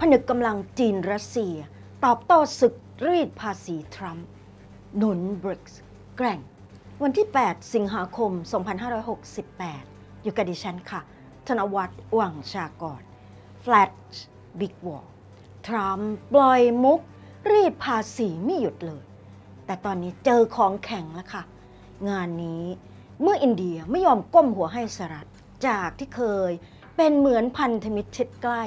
ผนึกกำลังจีนรัสเซีย ตอบโต้ศึกรีดภาษีทรัมป์หนุนบริกส์แกร่ง วันที่ 8 สิงหาคม 2568 อยู่กับดิฉันค่ะ ธนวัฒน์วังชากร Flash Big Wall ทรัมป์ปล่อยมุก รีดภาษีไม่หยุดเลย แต่ตอนนี้เจอของแข็งแล้วค่ะ งานนี้เมื่ออินเดียไม่ยอมก้มหัวให้สหรัฐจากที่เคยเป็นเหมือนพันธมิตรชิดใกล้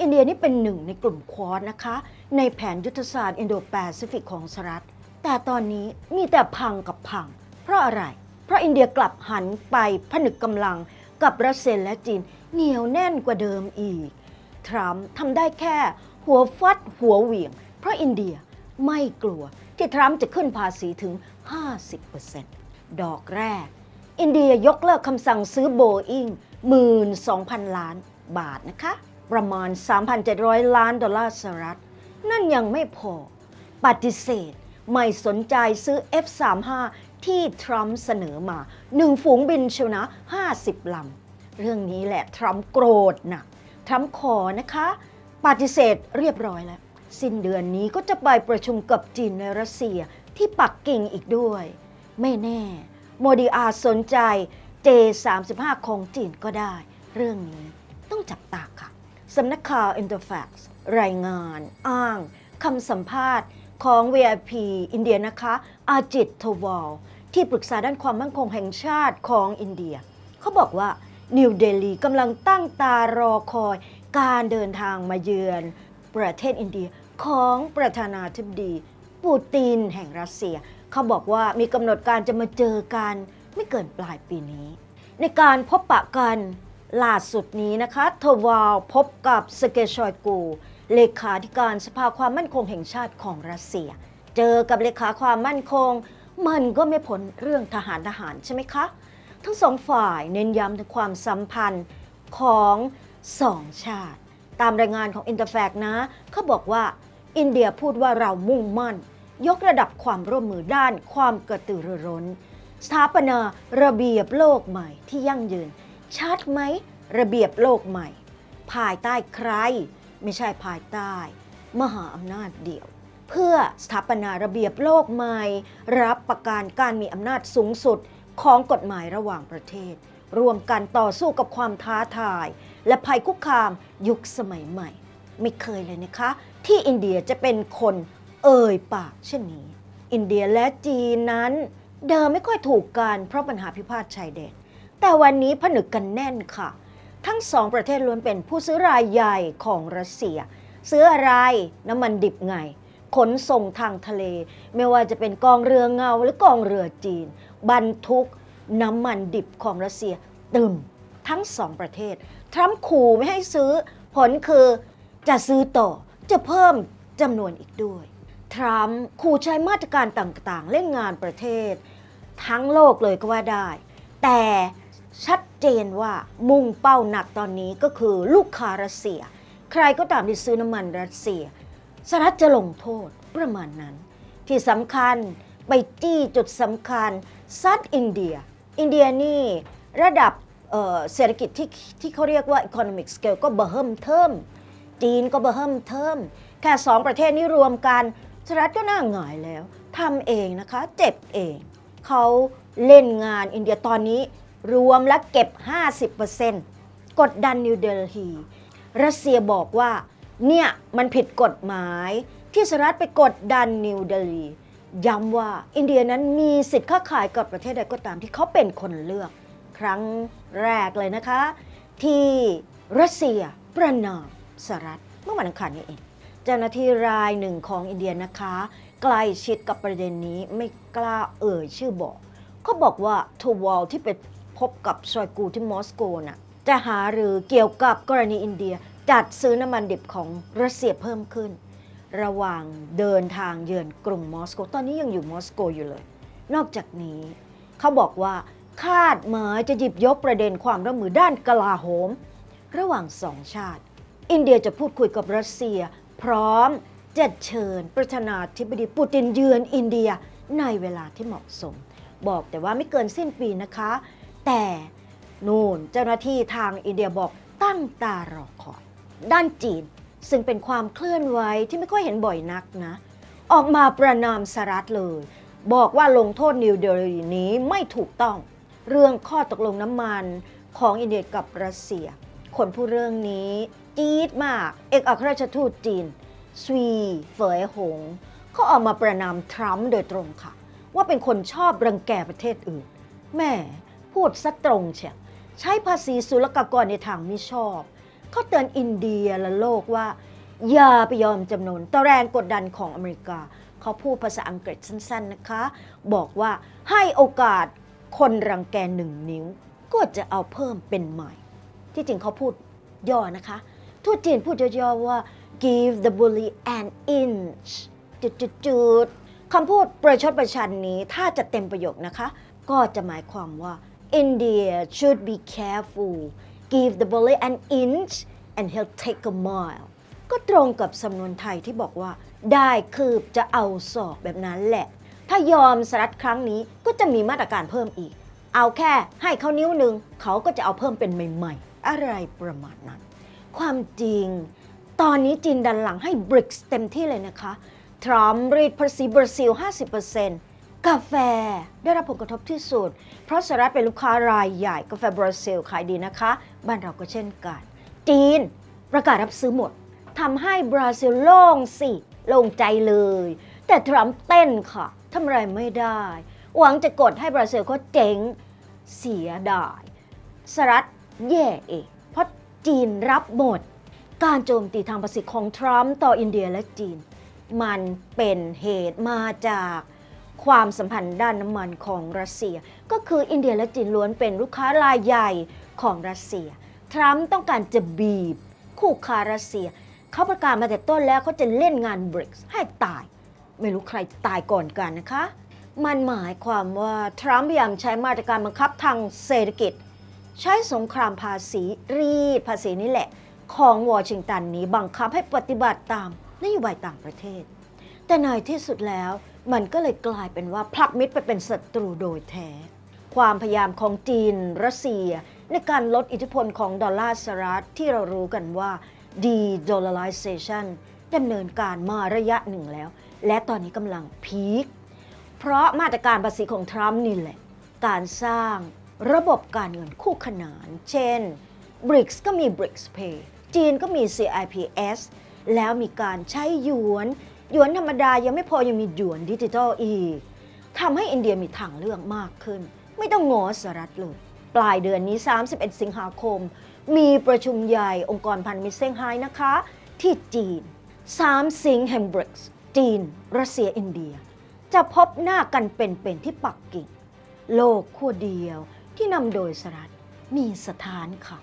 อินเดียนี่เป็นหนึ่งในกลุ่มควอดนะคะ ในแผนยุทธศาสตร์อินโดแปซิฟิกของสหรัฐ แต่ตอนนี้มีแต่พังกับพัง เพราะอะไร เพราะอินเดียกลับหันไปผนึกกำลังกับรัสเซียและจีนเหนียวแน่นกว่าเดิมอีก ทรัมป์ทำได้แค่หัวฟัดหัวเหวี่ยง เพราะอินเดียไม่กลัวที่ทรัมป์จะขึ้นภาษีถึง 50%ดอกแรก อินเดียยกเลิกคำสั่งซื้อโบอิง12,000 ล้านบาทนะคะ ประมาณ 3,700 ล้านดอลลาร์สหรัฐ นั่นยังไม่พอ ปฏิเสธไม่สนใจซื้อ F35 ที่ทรัมป์เสนอมาหนึ่งฝูงบินเชียวนะ 50 ลำ เรื่องนี้แหละทรัมป์โกรธหนักทรัมป์ขอนะคะ ปฏิเสธเรียบร้อยแล้ว สิ้นเดือนนี้ก็จะไปประชุมกับจีนในรัสเซียที่ปักกิ่งอีกด้วย ไม่แน่ โมดีอาสนใจ J35 ของจีนก็ได้ เรื่องนี้ต้องจับตา สำนักข่าว Interfax รายงานอ้างคำสัมภาษณ์ของ VIP อินเดียนะคะ อาจิตทวอลที่ปรึกษาด้านความมั่นคงแห่งชาติของอินเดีย เขาบอกว่านิวเดลีกำลังตั้งตารอคอยการเดินทางมาเยือน ประเทศอินเดียของประธานาธิบดี ปูตินแห่งรัสเซีย เขาบอกว่ามีกำหนดการจะมาเจอกันไม่เกินปลายปีนี้ ในการพบปะกัน ล่าสุดนี้นะคะทวาลพบกับสเกชอยกู เลขาธิการสภาความมั่นคงแห่งชาติของรัสเซีย เจอกับเลขาความมั่นคง มันก็ไม่พ้นเรื่องทหารทหารใช่ไหมคะ ทั้งสองฝ่ายเน้นย้ำถึงความสัมพันธ์ของสองชาติ ตามรายงานของอินเตอร์แฟกนะเขาบอกว่าอินเดียพูดว่าเรามุ่งมั่น ยกระดับความร่วมมือด้านความกระตือรือร้นสถาปนาระเบียบโลกใหม่ที่ยั่งยืน ชัดไหม ระเบียบโลกใหม่ ภายใต้ใคร ไม่ใช่ภายใต้ มหาอำนาจเดียว เพื่อสถาปนาระเบียบโลกใหม่ รับประการการมีอำนาจสูงสุดของกฎหมายระหว่างประเทศ รวมกันต่อสู้กับความท้าทาย และภัยคุกคามยุคสมัยใหม่ ไม่เคยเลยนะคะ ที่อินเดียจะเป็นคนเอ่ยปากเช่นนี้ อินเดียและจีนนั้น เดิมไม่ค่อยถูกกันเพราะปัญหาพิพาทชายแดน แต่วันนี้ผนึกกันแน่นค่ะ ทั้งสองประเทศล้วนเป็นผู้ซื้อรายใหญ่ของรัสเซีย ซื้ออะไรน้ำมันดิบไง ขนส่งทางทะเล ไม่ว่าจะเป็นกองเรือเงาหรือกองเรือจีน บรรทุกน้ำมันดิบของรัสเซียตึมทั้งสองประเทศ ทรัมป์ขู่ไม่ให้ซื้อ ผลคือจะซื้อต่อจะเพิ่มจำนวนอีกด้วย ทรัมป์ขู่ใช้มาตรการต่างๆ เล่นงานประเทศ ทั้งโลกเลยก็ว่าได้ แต่ ชัดเจนว่ามุ่งเป้าหนักตอนนี้ก็คือลูกค้ารัสเซีย ใครก็ตามที่ซื้อน้ำมันรัสเซียสหรัฐจะลงโทษประมาณนั้น ที่สำคัญไปจี้จุดสำคัญซัดอินเดีย อินเดียนี่ระดับเเศรษฐกิจที่ที่เขาเรียกว่า economic scale ก็เบอร์เฮิมเทิมจีนก็เบอร์เฮิมเทิมแค่สองประเทศนี้รวมกันสหรัฐก็น่าหงายแล้วทำเองนะคะ เจ็บเอง เขาเล่นงานอินเดียตอนนี้ รวมแล้วเก็บ 50%กดดันนิวเดลฮีรัสเซียบอกว่า เนี่ยมันผิดกฎหมายที่สหรัฐไปกดดันนิวเดลีย้ำว่าอินเดียนั้นมีสิทธิ์ค้าขายกับประเทศใดก็ตามที่เขาเป็นคนเลือก ครั้งแรกเลยนะคะ ที่รัสเซียประนามสหรัฐเมื่อวันอังคารนี้เองเจ้าหน้าที่รายหนึ่งของอินเดียนะคะใกล้ชิดกับประเด็นนี้ไม่กล้าเอ่ยชื่อบอกเขาบอกว่าทวอลที่ไป พบกับชอยกูที่มอสโกน่ะจะหาหรือเกี่ยวกับกรณีอินเดียจัดซื้อน้ำมันดิบของรัสเซียเพิ่มขึ้น ระหว่างเดินทางเยือนกรุงมอสโก ตอนนี้ยังอยู่มอสโกอยู่เลย นอกจากนี้เขาบอกว่าคาดหมายจะหยิบยกประเด็นความร่วมมือด้านกลาโหม ระหว่างสองชาติ อินเดียจะพูดคุยกับรัสเซีย พร้อมจะเชิญประธานาธิบดีปูตินเยือนอินเดียในเวลาที่เหมาะสม บอกแต่ว่าไม่เกินสิ้นปีนะคะ แต่นู่นเจ้าหน้าที่ทางอินเดียบอกตั้งตารอคอย ด้านจีน ซึ่งเป็นความเคลื่อนไหวที่ไม่ค่อยเห็นบ่อยนักนะ ออกมาประนามสหรัฐเลย บอกว่าลงโทษนิวเดลีนี้ไม่ถูกต้อง เรื่องข้อตกลงน้ำมันของอินเดียกับรัสเซีย คนผู้เรื่องนี้จี๊ดมาก เอกอัครราชทูตจีนสวีเฟยหงเขาออกมาประนามทรัมป์โดยตรงค่ะ ว่าเป็นคนชอบรังแกประเทศอื่นแม่ พูดซะตรงเชียใช้ภาษีศุลกากรในทางมิชอบ เขาเตือนอินเดียและโลกว่า อย่าไปยอมจำนนต่อแรงกดดันของอเมริกา เขาพูดภาษาอังกฤษสั้น ๆนะคะ บอกว่าให้โอกาสคนรังแกหนึ่งนิ้ว ก็จะเอาเพิ่มเป็นใหม่ ที่จริงเขาพูดย่อนะคะ ทูตจีนพูดย่อๆว่า give the bully an inch จุดๆคำพูดประชดประชันนี้ถ้าจะเต็มประโยคนะคะ ก็จะหมายความว่า India should be careful give the bully an inch and he'll take a mile ก็ตรงกับสำนวนไทยที่บอกว่า ได้คืบจะเอาศอกแบบนั้นแหละ ถ้ายอมสรัดครั้งนี้ก็จะมีมาตรการเพิ่มอีก เอาแค่ให้เขานิ้วหนึ่งเขาก็จะเอาเพิ่มเป็นใหม่ๆ อะไรประมาณนั้น ความจริง ตอนนี้จีนดันหลังให้บริกสเต็มที่เลยนะคะ ทรัมป์รีดภาษีบราซิล 50% กาแฟได้รับผลกระทบที่สุด เพราะสหรัฐเป็นลูกค้ารายใหญ่กาแฟบราซิลขายดีนะคะ บ้านเราก็เช่นกัน จีนประกาศรับซื้อหมดทำให้บราซิลโล่งสิโล่งใจเลย แต่ทรัมป์เต้นค่ะทำอะไรไม่ได้ หวังจะกดให้บราซิลเขาเจ๊งเสียดายสหรัฐแย่เองเพราะจีนรับหมด การโจมตีทางภาษีของทรัมป์ต่ออินเดียและจีน มันเป็นเหตุมาจาก ความสัมพันธ์ด้านน้ำมันของรัสเซีย ก็คืออินเดียและจีนล้วนเป็นลูกค้ารายใหญ่ของรัสเซีย ทรัมป์ต้องการจะบีบ คู่ค้ารัสเซีย เขาประกาศมาแต่ต้นแล้วเขาจะเล่นงานบริกส์ให้ตาย ไม่รู้ใครจะตายก่อนกันนะคะ มันหมายความว่าทรัมป์พยายามใช้มาตรการบังคับทางเศรษฐกิจ ใช้สงครามภาษีรีดภาษีนี่แหละ ของวอชิงตันนี้บังคับให้ปฏิบัติตามนโยบายต่างประเทศ แต่ในที่สุดแล้ว มันก็เลยกลายเป็นว่าผลักมิตรไปเป็นศัตรูโดยแท้ ความพยายามของจีน รัสเซีย ในการลดอิทธิพลของดอลลาร์สหรัฐที่เรารู้กันว่า de-dollarization ดำเนินการมาระยะหนึ่งแล้ว และตอนนี้กำลังพีค เพราะมาตรการภาษีของทรัมป์นี่แหละ การสร้างระบบการเงินคู่ขนาน เช่น BRICS ก็มี BRICS Pay จีนก็มี CIPS แล้วมีการใช้หยวน หยวนธรรมดายังไม่พอยังมีหยวนดิจิทัลอีกทำให้อินเดียมีทางเลือกมากขึ้น ไม่ต้องงอสหรัฐเลย ปลายเดือนนี้ 31 สิงหาคม มีประชุมใหญ่องค์กรพันธมิตรเซี่ยงไฮ้นะคะ ที่จีน3สิงแห่ง BRICS จีน รัสเซียอินเดีย จะพบหน้ากันเป็นๆที่ปักกิ่ง โลกขั้วเดียวที่นำโดยสหรัฐมีสถานค่ะ